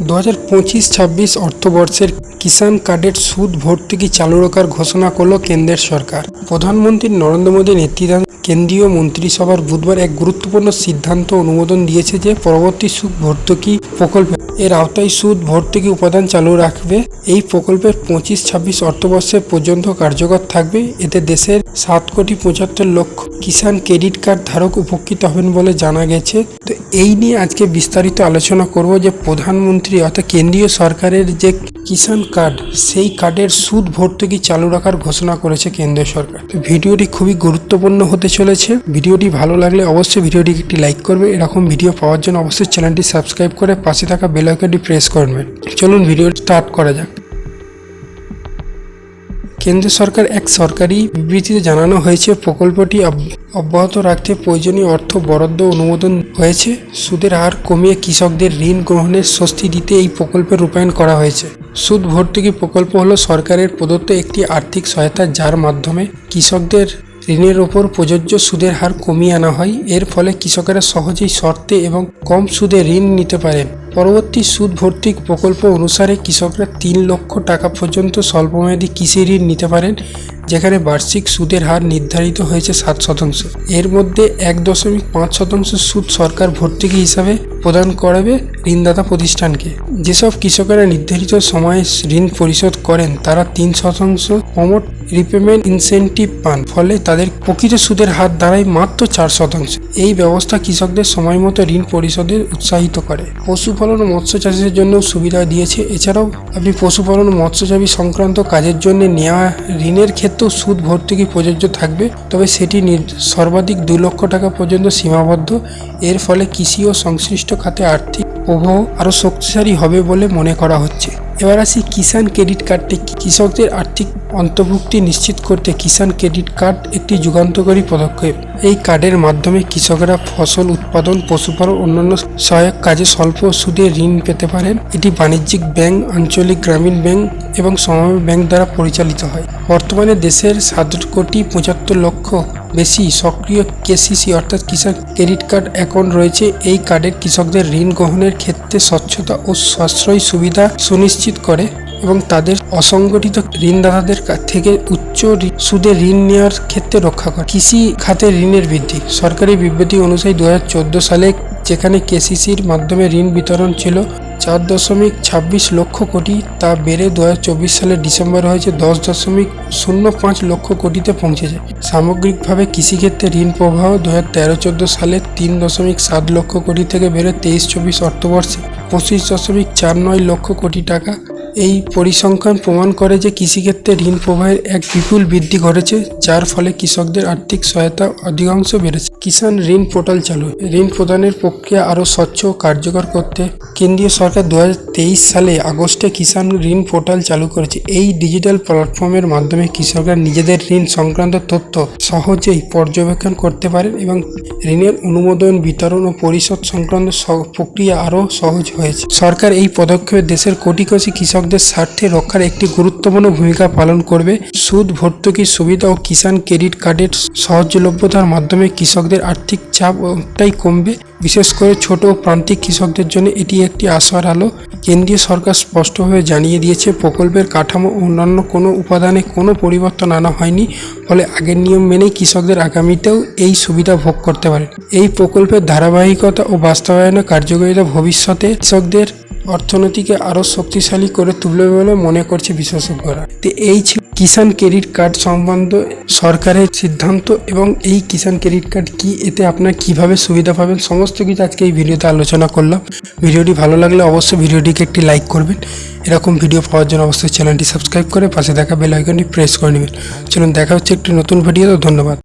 দু হাজার পঁচিশ ছাব্বিশ অর্থবর্ষের কিষাণ কার্ডের সুদ ভর্তুকি চালু রাখার ঘোষণা করল কেন্দ্রের সরকার। প্রধানমন্ত্রী নরেন্দ্র মোদীর নেতৃত্বাধীন কেন্দ্রীয় মন্ত্রিসভার বুধবার এক গুরুত্বপূর্ণ সিদ্ধান্ত অনুমোদন দিয়েছে যে পরবর্তী সুদ ভর্তুকি প্রকল্প এর আওতায় সুদ ভর্তুকি উপাদান চালু রাখবে। এই প্রকল্পে পঁচিশ, ছাব্বিশ অর্থবর্ষে পর্যন্ত কার্যকর থাকবে। এতে দেশের সাত কোটি পঁচাত্তর লক্ষ কিষাণ ক্রেডিট কার্ড ধারক উপকৃত হবেন বলে জানা গেছে। তো এই নিয়ে আজকে বিস্তারিত আলোচনা করব যে প্রধানমন্ত্রী অর্থাৎ কেন্দ্রীয় সরকারের যে কিষাণ কার্ড, সেই কার্ডের সুদ ভর্তুকি চালু রাখার ঘোষণা করেছে কেন্দ্র সরকার। তো ভিডিওটি খুবই গুরুত্বপূর্ণ হতে চলেছে। ভিডিওটি ভালো লাগলে অবশ্যই ভিডিওটিকে একটি লাইক করবে। এরকম ভিডিও পাওয়ার জন্য অবশ্যই চ্যানেলটি সাবস্ক্রাইব করে পাশে থাকা বেল আইকনটি প্রেস করবেন। চলুন ভিডিও স্টার্ট করা যাক। কেন্দ্র সরকার এক সরকারি বিবৃতিতে জানানো হয়েছে, প্রকল্পটি অব- অব্যাহত রাখতে প্রয়োজনীয় অর্থ বরাদ্দ অনুমোদন হয়েছে। সুদের হার কমিয়ে কৃষকদের ঋণ গ্রহণের স্বস্তি দিতে এই প্রকল্পের রূপায়ণ করা হয়েছে। সুদ ভর্তুকি প্রকল্প হলো সরকারের প্রদত্ত একটি আর্থিক সহায়তা, যার মাধ্যমে কৃষকদের ঋণের ওপর প্রযোজ্য সুদের হার কমিয়ে আনা হয়। এর ফলে কৃষকেরা সহজেই শর্তে এবং কম সুদে ঋণ নিতে পারেন। পরবর্তী সুদ ভর্তিক প্রকল্প অনুসারে কৃষকরা তিন লক্ষ টাকা পর্যন্ত স্বল্পমেয়াদী কৃষি ঋণ নিতে পারেন। যেখানে বার্ষিক সুদের হার নির্ধারিত হয়েছে সাত শতাংশ। এর মধ্যে এক দশমিক পাঁচ শতাংশ সুদ সরকার ভর্তুকি হিসাবে প্রদান করাবে ঋণদাতা প্রতিষ্ঠানকে। যেসব কৃষকেরা নির্ধারিত সময়ে ঋণ পরিশোধ করেন, তারা তিন শতাংশ প্রমোট রিপেমেন্ট ইনসেন্টিভ পান, ফলে তাদের প্রকৃত সুদের হার দাঁড়ায় মাত্র চার শতাংশ। এই ব্যবস্থা কৃষকদের সময় মতো ঋণ পরিশোধে উৎসাহিত করে। পশুপালন ও মৎস্য চাষের জন্য সুবিধা দিয়েছে। এছাড়াও আপনি পশুপালন মৎস্যচাষী সংক্রান্ত কাজের জন্য নেওয়া ঋণের ক্ষেত্রেও সুদ ভর্তুকি প্রযোজ্য থাকবে, তবে সেটি সর্বাধিক দু লক্ষ টাকা পর্যন্ত সীমাবদ্ধ। এর ফলে কৃষি ও সংশ্লিষ্ট খাতে আর্থিক প্রবাহ আরও শক্তিশালী হবে বলে মনে করা হচ্ছে। এবার আসি কিষাণ ক্রেডিট কার্ডটি কৃষকদের আর্থিক অন্তর্ভুক্তি নিশ্চিত করতে কিষাণ ক্রেডিট কার্ড একটি যুগান্তকারী পদক্ষেপ। এই কার্ডের মাধ্যমে কৃষকরা ফসল উৎপাদন, পশুপালন অন্যান্য সহায়ক কাজে স্বল্প সুদে ঋণ পেতে পারেন। এটি বাণিজ্যিক ব্যাংক, আঞ্চলিক গ্রামীণ ব্যাংক এবং সমবায় ব্যাংক দ্বারা পরিচালিত হয়। বর্তমানে দেশের সাত কোটি পঁচাত্তর লক্ষ বেশি সক্রিয় কেসিসি অর্থাৎ কিষাণ ক্রেডিট কার্ড অ্যাকাউন্ট রয়েছে, এই কার্ডের কৃষকদের ঋণ গ্রহণের ক্ষেত্রে স্বচ্ছতা ও সাশ্রয়ী সুবিধা সুনিশ্চিত করে এবং তাদের অসংগঠিত ঋণদাতাদের থেকে উচ্চ সুদে ঋণ নেওয়ার ক্ষেত্রে রক্ষা করে। কৃষি খাতে ঋণের বৃদ্ধি। সরকারি বিবৃতি অনুযায়ী দু হাজার চোদ্দ সালে যেখানে কেসিসির মাধ্যমে ঋণ বিতরণ ছিল চার দশমিক ছাব্বিশ লক্ষ কোটি তা বেড়ে দু হাজার চব্বিশ সালের ডিসেম্বর হয়েছে দশ দশমিক শূন্য পাঁচ লক্ষ কোটিতে পৌঁছেছে। সামগ্রিকভাবে কৃষিক্ষেত্রে ঋণ প্রবাহ দু হাজার তেরো চোদ্দ সালে তিন দশমিক সাত লক্ষ কোটি থেকে বেড়ে তেইশ চব্বিশ অর্থবর্ষে পঁচিশ দশমিক চার নয় লক্ষ কোটি টাকা। এই পরিসংখ্যান প্রমাণ করে যে কৃষিক্ষেত্রে ঋণ প্রবাহের এক বিপুল বৃদ্ধি ঘটেছে, যার ফলে কৃষকদের আর্থিক সহায়তা অধিকাংশ বেড়েছে। কিষাণ ঋণ পোর্টাল চালু। ঋণ প্রদানের প্রক্রিয়া আরও স্বচ্ছ কার্যকর করতে কেন্দ্রীয় সরকার দু হাজার তেইশ সালে আগস্টে কিষাণ ঋণ পোর্টাল চালু করেছে। এই ডিজিটাল প্ল্যাটফর্মের মাধ্যমে কৃষকরা নিজেদের ঋণ সংক্রান্ত তথ্য সহজেই পর্যবেক্ষণ করতে পারেন এবং ঋণের অনুমোদন, বিতরণ ও পরিশোধ সংক্রান্ত প্রক্রিয়া আরও সহজ হয়েছে। সরকার এই পদক্ষেপে দেশের কোটি কোটি কৃষকদের স্বার্থে রক্ষার একটি গুরুত্বপূর্ণ ভূমিকা পালন করবে। সুদ ভর্তুকি সুবিধা ও কিষাণ ক্রেডিট কার্ডের সহজলভ্যতার মাধ্যমে কৃষকদের আর্থিক চাপ অনেকটাই কমবে। বিশেষ করে ছোট ও প্রান্তিক কৃষকদের জন্য এটি একটি আশার আলো। কেন্দ্রীয় সরকার স্পষ্টভাবে জানিয়ে দিয়েছে, প্রকল্পের কাঠামো অন্যান্য কোনো উপাদানে কোনো পরিবর্তন আনা হয়নি। ফলে আগের নিয়ম মেনেই কৃষকদের আগামীতেও এই সুবিধা ভোগ করতে পারেন এই প্রকল্পের ধারাবাহিকতা ও বাস্তবায়নের কার্যকারিতা ভবিষ্যতে কৃষকদের অর্থনীতিকে আরও শক্তিশালী করে তুলবে বলে মনে করছে বিশেষজ্ঞরা। তো এই ছিল কিষাণ ক্রেডিট কার্ড সম্বন্ধ সরকারের সিদ্ধান্ত এবং এই কিষাণ ক্রেডিট কার্ড কি? এতে আপনার কীভাবে সুবিধা পাবেন? সমস্ত কিছু আজকে এই ভিডিওতে আলোচনা করলাম। ভিডিওটি ভালো লাগলে অবশ্যই ভিডিওটিকে একটি লাইক করবেন। এরকম ভিডিও পাওয়ার জন্য অবশ্যই চ্যানেলটি সাবস্ক্রাইব করে পাশে দেখা বেল আইকনটি প্রেস করে নেবেন। চলুন, দেখা হচ্ছে একটি নতুন ভিডিও ধন্যবাদ।